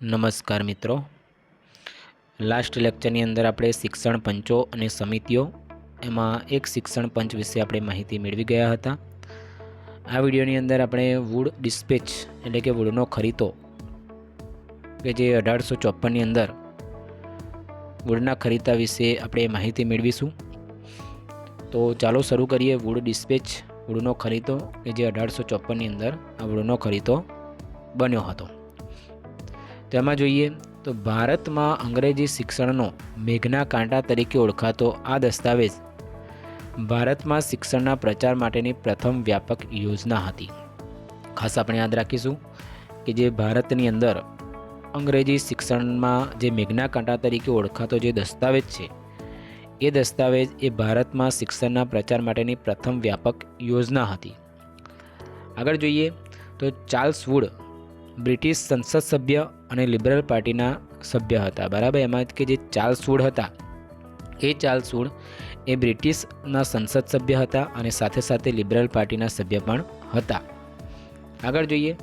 નમસ્કાર મિત્રો. લાસ્ટ લેક્ચરની અંદર આપણે શિક્ષણ પંચો અને સમિતિઓ, એમાં એક શિક્ષણ પંચ વિશે આપણે માહિતી મેળવી ગયા હતા. આ વિડીયોની અંદર આપણે વુડ ડિસ્પેચ એટલે કે વુડનો ખરીતો, કે જે અઢારસો ચોપનની અંદર વુડના ખરીદા વિશે આપણે માહિતી મેળવીશું. તો ચાલો શરૂ કરીએ વુડ ડિસ્પેચ વુડનો ખરીદો કે જે અઢારસો ચોપનની અંદર આ વુડનો ખરીદો બન્યો હતો. તેમાં જોઈએ તો ભારતમાં અંગ્રેજી શિક્ષણનો મેઘના કાંટા તરીકે ઓળખાતો આ દસ્તાવેજ ભારતમાં શિક્ષણના પ્રચાર માટેની પ્રથમ વ્યાપક યોજના હતી. ખાસ આપણે યાદ રાખીશું કે જે ભારતની અંદર અંગ્રેજી શિક્ષણમાં જે મેઘના કાંટા તરીકે ઓળખાતો જે દસ્તાવેજ છે, એ દસ્તાવેજ એ ભારતમાં શિક્ષણના પ્રચાર માટેની પ્રથમ વ્યાપક યોજના હતી. આગળ જોઈએ તો ચાર્લ્સ વુડ બ્રિટિશ સંસદ સભ્ય અને લિબરલ પાર્ટીના સભ્ય હતા. બરાબર? એમાં કે જે ચાર્લ્સ હતા, એ ચાર્લ્સ એ બ્રિટિશના સંસદ સભ્ય હતા અને સાથે સાથે લિબરલ પાર્ટીના સભ્ય પણ હતા. આગળ જોઈએ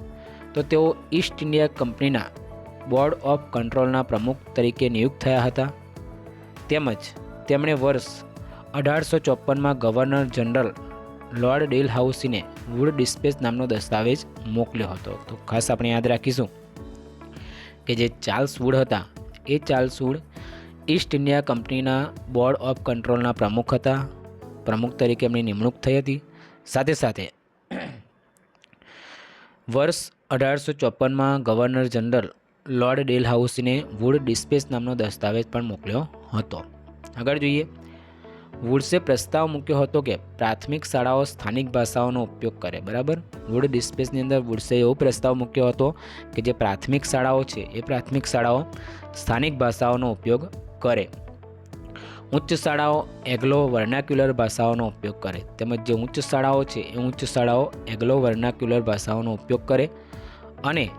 તો તેઓ ઈસ્ટ ઇન્ડિયા કંપનીના બોર્ડ ઓફ કંટ્રોલના પ્રમુખ તરીકે નિયુક્ત થયા હતા. તેમજ તેમણે વર્ષ અઢારસો ચોપનમાં ગવર્નર જનરલ લોર્ડ ડેલ હાઉસીને વુડ ડિસ્પેચ નામનો દસ્તાવેજ મોકલ્યો હતો. તો ખાસ આપણે યાદ રાખીશું કે જે ચાર્લ્સ વુડ હતા, એ ચાર્લ્સ વુડ ઈસ્ટ ઇન્ડિયા કંપનીના બોર્ડ ઓફ કંટ્રોલના પ્રમુખ હતા. પ્રમુખ તરીકે એમની નિમણૂક થઈ હતી. સાથે સાથે વર્ષ અઢારસો ચોપનમાં ગવર્નર જનરલ લોર્ડ ડેલ હાઉસીને વુડ ડિસ્પેચ નામનો દસ્તાવેજ પણ મોકલ્યો હતો. આગળ જોઈએ. વુડસે પ્રસ્તાવ મૂક્યો હતો કે પ્રાથમિક શાળાઓ સ્થાનિક ભાષાઓનો ઉપયોગ કરે, બરાબર? વુડ ડિસ્પેચની અંદર વુડ્સે એવો પ્રસ્તાવ મૂક્યો હતો કે જે પ્રાથમિક શાળાઓ છે, એ પ્રાથમિક શાળાઓ સ્થાનિક ભાષાઓનો ઉપયોગ કરે. ઉચ્ચ શાળાઓ એગ્લો વર્નાક્યુલર ભાષાઓનો ઉપયોગ કરે. તેમજ જે ઉચ્ચ શાળાઓ છે, એ ઉચ્ચ શાળાઓ એગ્લો વર્નાક્યુલર ભાષાઓનો ઉપયોગ કરે. અને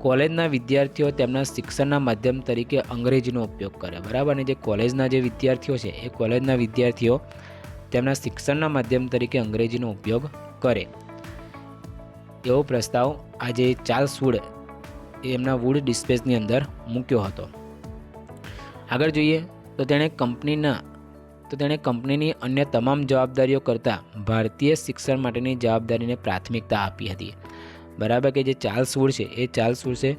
કોલેજના વિદ્યાર્થીઓ તેમના શિક્ષણના માધ્યમ તરીકે અંગ્રેજીનો ઉપયોગ કરે, બરાબર? અને જે કોલેજના જે વિદ્યાર્થીઓ છે, એ કોલેજના વિદ્યાર્થીઓ તેમના શિક્ષણના માધ્યમ તરીકે અંગ્રેજીનો ઉપયોગ કરે. એવો પ્રસ્તાવ આજે ચાર્લ્સ વુડ એમના વુડ ડિસ્પેચની અંદર મૂક્યો હતો. આગળ જોઈએ તો તેણે કંપનીના, તો તેણે કંપનીની અન્ય તમામ જવાબદારીઓ કરતાં ભારતીય શિક્ષણ માટેની જવાબદારીને પ્રાથમિકતા આપી હતી. બરાબર કે જે ચાર્લ્સ વુડ છે, એ ચાર્લ્સ વુડ છે,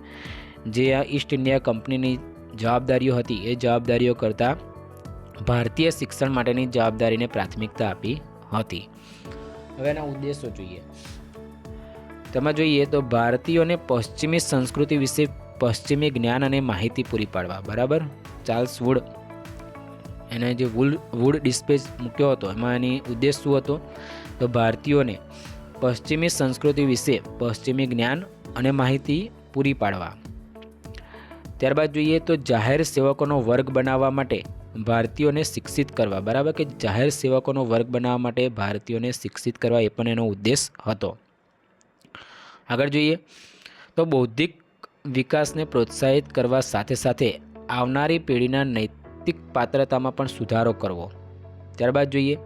જે આ ઈસ્ટ ઇન્ડિયા કંપનીની જવાબદારીઓ હતી, એ જવાબદારીઓ કરતાં ભારતીય શિક્ષણ માટેની જવાબદારીને પ્રાથમિકતા આપી હતી. હવે એના ઉદ્દેશો જોઈએ. તેમાં જોઈએ તો ભારતીયોને પશ્ચિમી સંસ્કૃતિ વિશે પશ્ચિમી જ્ઞાન અને માહિતી પૂરી પાડવા, બરાબર? ચાર્લ્સ વુડ એને જે વુડ વુડ ડિસ્પેચ મૂક્યો હતો, એમાં એની ઉદ્દેશ શું હતો? તો ભારતીયોને પશ્ચિમી સંસ્કૃતિ વિશે પશ્ચિમી જ્ઞાન અને માહિતી પૂરી પાડવા. ત્યારબાદ જોઈએ તો જાહેર સેવકોનો વર્ગ બનાવવા માટે ભારતીયોને શિક્ષિત કરવા. બરાબર કે જાહેર સેવકોનો વર્ગ બનાવવા માટે ભારતીયોને શિક્ષિત કરવા એ પણ એનો ઉદ્દેશ હતો. આગળ જોઈએ તો બૌદ્ધિક વિકાસને પ્રોત્સાહિત કરવા સાથે સાથે આવનારી પેઢીના નૈતિક પાત્રતામાં પણ સુધારો કરવો. ત્યારબાદ જોઈએ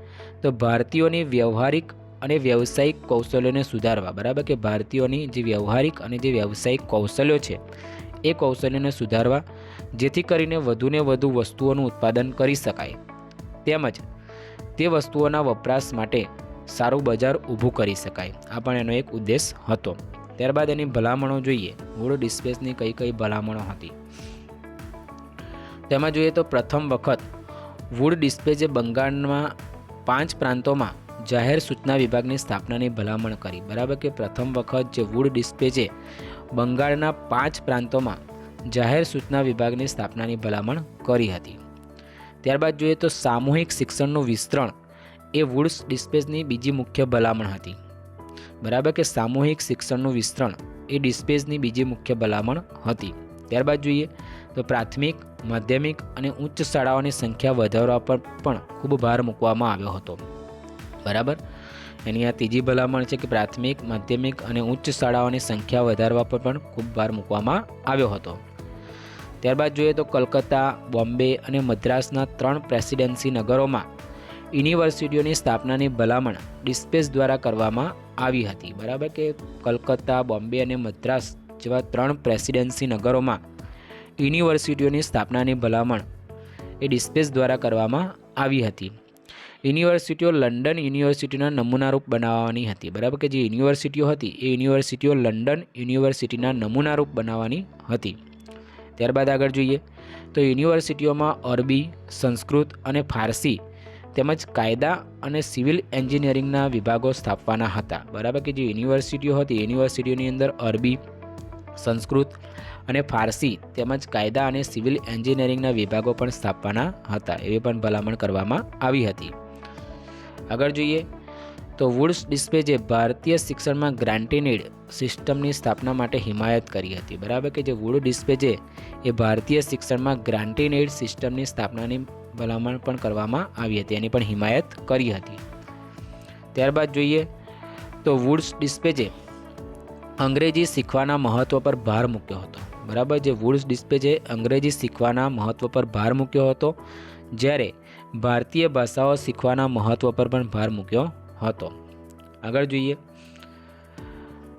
તો ભારતીયોની વ્યવહારિક અને વ્યવસાયિક કૌશલ્યોને સુધારવા, બરાબર? કે ભારતીયોની જે વ્યવહારિક અને જે વ્યવસાયિક કૌશલ્યો છે, એ કૌશલ્યોને સુધારવા, જેથી કરીને વધુને વધુ વસ્તુઓનું ઉત્પાદન કરી શકાય. તેમજ તે વસ્તુઓના વપરાશ માટે સારું બજાર ઊભું કરી શકાય. આ પણ એનો એક ઉદ્દેશ હતો. ત્યારબાદ એની ભલામણો જોઈએ. મૂળ ડિસ્પેસની કઈ કઈ ભલામણો હતી? તેમાં જોઈએ તો પ્રથમ વખત, વુડ ડિસ્પેચે બંગાળમાં પાંચ પ્રાંતોમાં જાહેર સૂચના વિભાગની સ્થાપનાની ભલામણ કરી. બરાબર કે પ્રથમ વખત જે વુડ ડિસ્પેચે બંગાળના પાંચ પ્રાંતોમાં જાહેર સૂચના વિભાગની સ્થાપનાની ભલામણ કરી હતી. ત્યારબાદ જોઈએ તો સામૂહિક શિક્ષણનું વિસ્તરણ એ વુડ્સ ડિસ્પેચની બીજી મુખ્ય ભલામણ હતી. બરાબર કે સામૂહિક શિક્ષણનું વિસ્તરણ એ ડિસ્પેચની બીજી મુખ્ય ભલામણ હતી. ત્યારબાદ જોઈએ તો પ્રાથમિક, માધ્યમિક અને ઉચ્ચ શાળાઓની સંખ્યા વધારવા પર પણ ખૂબ ભાર મૂકવામાં આવ્યો હતો. બરાબર? એની આ ત્રીજી ભલામણ છે કે પ્રાથમિક, માધ્યમિક અને ઉચ્ચ શાળાઓની સંખ્યા વધારવા પર પણ ખૂબ ભાર મૂકવામાં આવ્યો હતો. ત્યારબાદ જોઈએ તો કલકત્તા, બોમ્બે અને મદ્રાસના ત્રણ પ્રેસિડેન્સી નગરોમાં યુનિવર્સિટીઓની સ્થાપનાની ભલામણ ડિસ્પેસ દ્વારા કરવામાં આવી હતી. બરાબર કે કલકત્તા, બોમ્બે અને મદ્રાસ જેવા ત્રણ પ્રેસિડેન્સી નગરોમાં યુનિવર્સિટીઓની સ્થાપનાની ભલામણ એ ડિસ્પેસ દ્વારા કરવામાં આવી હતી. યુનિવર્સિટીઓ લંડન યુનિવર્સિટીના નમૂનારૂપ બનાવવાની હતી. બરાબર કે જે યુનિવર્સિટીઓ હતી, એ યુનિવર્સિટીઓ લંડન યુનિવર્સિટીના નમૂનારૂપ બનાવવાની હતી. ત્યારબાદ આગળ જોઈએ. તો યુનિવર્સિટીઓમાં અરબી, સંસ્કૃત અને ફારસી તેમજ કાયદા અને સિવિલ એન્જિનિયરિંગના વિભાગો સ્થાપવાના હતા. બરાબર કે જે યુનિવર્સિટીઓ હતી યુનિવર્સિટીઓની અંદર અરબી, સંસ્કૃત અને ફારસી તેમજ કાયદા અને સિવિલ એન્જિનિયરિંગના વિભાગો પણ સ્થાપવાના હતા. એવી પણ ભલામણ કરવામાં આવી હતી. આગળ જોઈએ તો વુડ્સ ડિસ્પેજે ભારતીય શિક્ષણમાં ગ્રાન્ટીનેડ સિસ્ટમની સ્થાપના માટે હિમાયત કરી હતી. બરાબર કે જે વુડ ડિસ્પેજે એ ભારતીય શિક્ષણમાં ગ્રાન્ટીનેડ સિસ્ટમની સ્થાપનાની ભલામણ પણ કરવામાં આવી હતી, એની પણ હિમાયત કરી હતી. ત્યારબાદ જોઈએ તો વુડ્સ ડિસ્પેજે અંગ્રેજી શીખવાના મહત્ત્વ પર ભાર મૂક્યો હતો. બરાબર, જે વુડ્સ ડિસ્પેજે અંગ્રેજી શીખવાના મહત્ત્વ પર ભાર મૂક્યો હતો, જ્યારે ભારતીય ભાષાઓ શીખવાના મહત્ત્વ પર પણ ભાર મૂક્યો હતો. આગળ જોઈએ.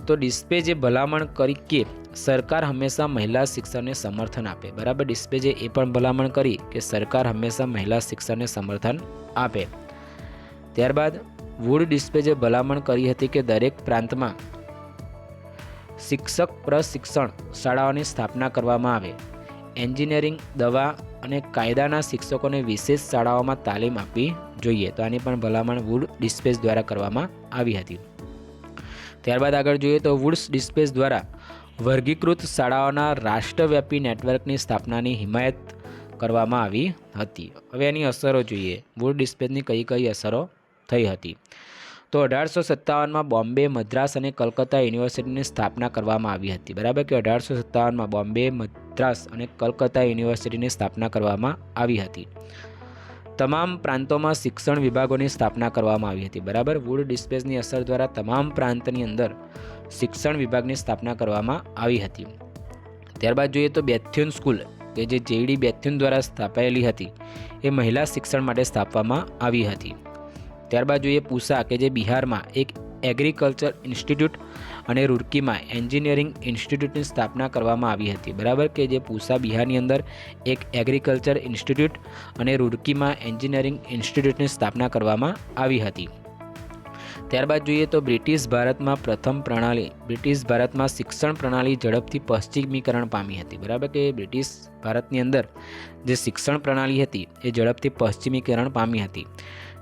તો ડિસ્પેજે ભલામણ કરી કે સરકાર હંમેશા મહિલા શિક્ષણને સમર્થન આપે. બરાબર? ડિસ્પેજે એ પણ ભલામણ કરી કે સરકાર હંમેશા મહિલા શિક્ષણને સમર્થન આપે. ત્યારબાદ વુડ ડિસ્પેજે ભલામણ કરી હતી કે દરેક પ્રાંતમાં શિક્ષક પ્રશિક્ષણ શાળાઓની સ્થાપના કરવામાં આવે. એન્જિનિયરિંગ દવા અને કાયદાના શિક્ષકોને વિશેષ શાળાઓમાં તાલીમ આપવી જોઈએ. તો આની પણ ભલામણ વુડ ડિસ્પેસ દ્વારા કરવામાં આવી હતી. ત્યારબાદ આગળ જોઈએ તો વુડ્સ ડિસ્પેસ દ્વારા વર્ગીકૃત શાળાઓના રાષ્ટ્રવ્યાપી નેટવર્કની સ્થાપનાની હિમાયત કરવામાં આવી હતી. હવે એની અસરો જોઈએ. વુડ ડિસ્પેસની કઈ કઈ અસરો થઈ હતી? તો અઢારસો સત્તાવનમાં બોમ્બે, મદ્રાસ અને કલકત્તા યુનિવર્સિટીની સ્થાપના કરવામાં આવી હતી. બરાબર કે અઢારસો સત્તાવનમાં બોમ્બે મદ્રાસ અને કલકત્તા યુનિવર્સિટીની સ્થાપના કરવામાં આવી હતી. તમામ પ્રાંતોમાં શિક્ષણ વિભાગોની સ્થાપના કરવામાં આવી હતી. બરાબર? વુડ ડિસ્પેસની અસર દ્વારા તમામ પ્રાંતની અંદર શિક્ષણ વિભાગની સ્થાપના કરવામાં આવી હતી. ત્યારબાદ જોઈએ તો બેથ્યુન સ્કૂલ, કે જે જેડી બેથ્યુન દ્વારા સ્થાપાયેલી હતી, એ મહિલા શિક્ષણ માટે સ્થાપવામાં આવી હતી. ત્યારબાદ જોઈએ પૂસા, કે જે બિહારમાં એક એગ્રીકલ્ચર ઇન્સ્ટિટ્યૂટ અને રૂરકીમાં એન્જિનિયરિંગ ઇન્સ્ટિટ્યૂટની સ્થાપના કરવામાં આવી હતી. બરાબર કે જે પૂસા બિહારની અંદર એક એગ્રીકલ્ચર ઇન્સ્ટિટ્યૂટ અને રૂરકીમાં એન્જિનિયરિંગ ઇન્સ્ટિટ્યૂટની સ્થાપના કરવામાં આવી હતી. ત્યારબાદ જોઈએ તો બ્રિટિશ ભારતમાં પ્રથમ પ્રણાલી, બ્રિટિશ ભારતમાં શિક્ષણ પ્રણાલી ઝડપથી પશ્ચિમીકરણ પામી હતી. બરાબર કે બ્રિટિશ ભારતની અંદર જે શિક્ષણ પ્રણાલી હતી એ ઝડપથી પશ્ચિમીકરણ પામી હતી.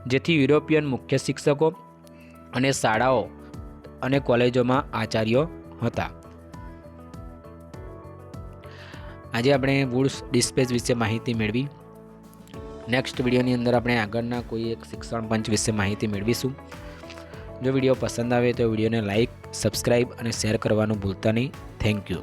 જેથી યુરોપિયન મુખ્ય શિક્ષકો અને શાળાઓ અને કોલેજોમાં આચાર્યો હતા. આજે આપણે વુડ્સ ડિસ્પેચ વિશે માહિતી મેળવી. નેક્સ્ટ વિડીયોની અંદર આપણે આગળના કોઈ એક શિક્ષણ પંચ વિશે માહિતી મેળવીશું. જો વીડિયો પસંદ આવે તો વિડીયોને લાઇક સબસ્ક્રાઈબ અને શેર કરવાનું ભૂલતા નહીં. Thank you